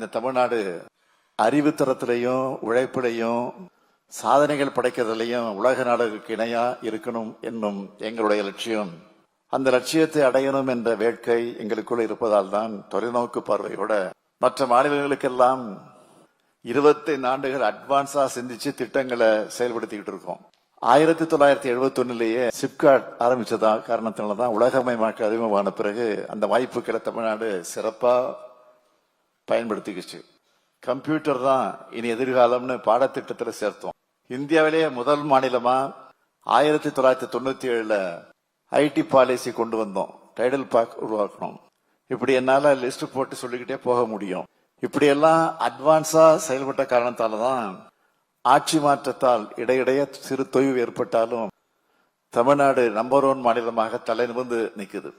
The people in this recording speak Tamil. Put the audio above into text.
இந்த தமிழ்நாடு அறிவுத்தரத்திலையும் உழைப்பிலையும் சாதனைகள் படைக்கிறதுலையும் உலக நாடுகளுக்கு இணையா இருக்கணும் என்னும் எங்களுடைய லட்சியம். அந்த லட்சியத்தை அடையணும் என்ற வேட்கை எங்களுக்குள்ள இருப்பதால் தான் தொலைநோக்கு பார்வையோட மற்ற மாநிலங்களுக்கெல்லாம் இருபத்தைந்து ஆண்டுகள் அட்வான்ஸா சிந்திச்சு திட்டங்களை செயல்படுத்திக்கிட்டு இருக்கோம். ஆயிரத்தி தொள்ளாயிரத்தி எழுபத்தி ஒன்னுலயே சிப்காட் ஆரம்பிச்சதா காரணத்தினாலதான் உலகமயமாக்க அறிமுகமான பிறகு அந்த வாய்ப்புகளை தமிழ்நாடு சிறப்பா பயன்படுத்திக்கிச்சு. கம்ப்யூட்டர் தான் இனி எதிர்காலம்னு பாடத்திட்டத்தில் சேர்த்தோம். இந்தியாவிலேயே முதல் மாநிலமா ஆயிரத்தி தொள்ளாயிரத்தி தொண்ணூத்தி ஏழுல ஐடி பாலிசி கொண்டு வந்தோம். டைடல் பார்க் உருவாக்கணும். இப்படி என்னால லிஸ்ட் போட்டு சொல்லிக்கிட்டே போக முடியும். இப்படியெல்லாம் அட்வான்ஸா செயல்பட்ட காரணத்தால தான் ஆட்சி மாற்றத்தால் இடையிடையே சிறு தொய்வு ஏற்பட்டாலும் தமிழ்நாடு நம்பர் ஒன் மாநிலமாக தலை நிமிர்ந்து நிற்குது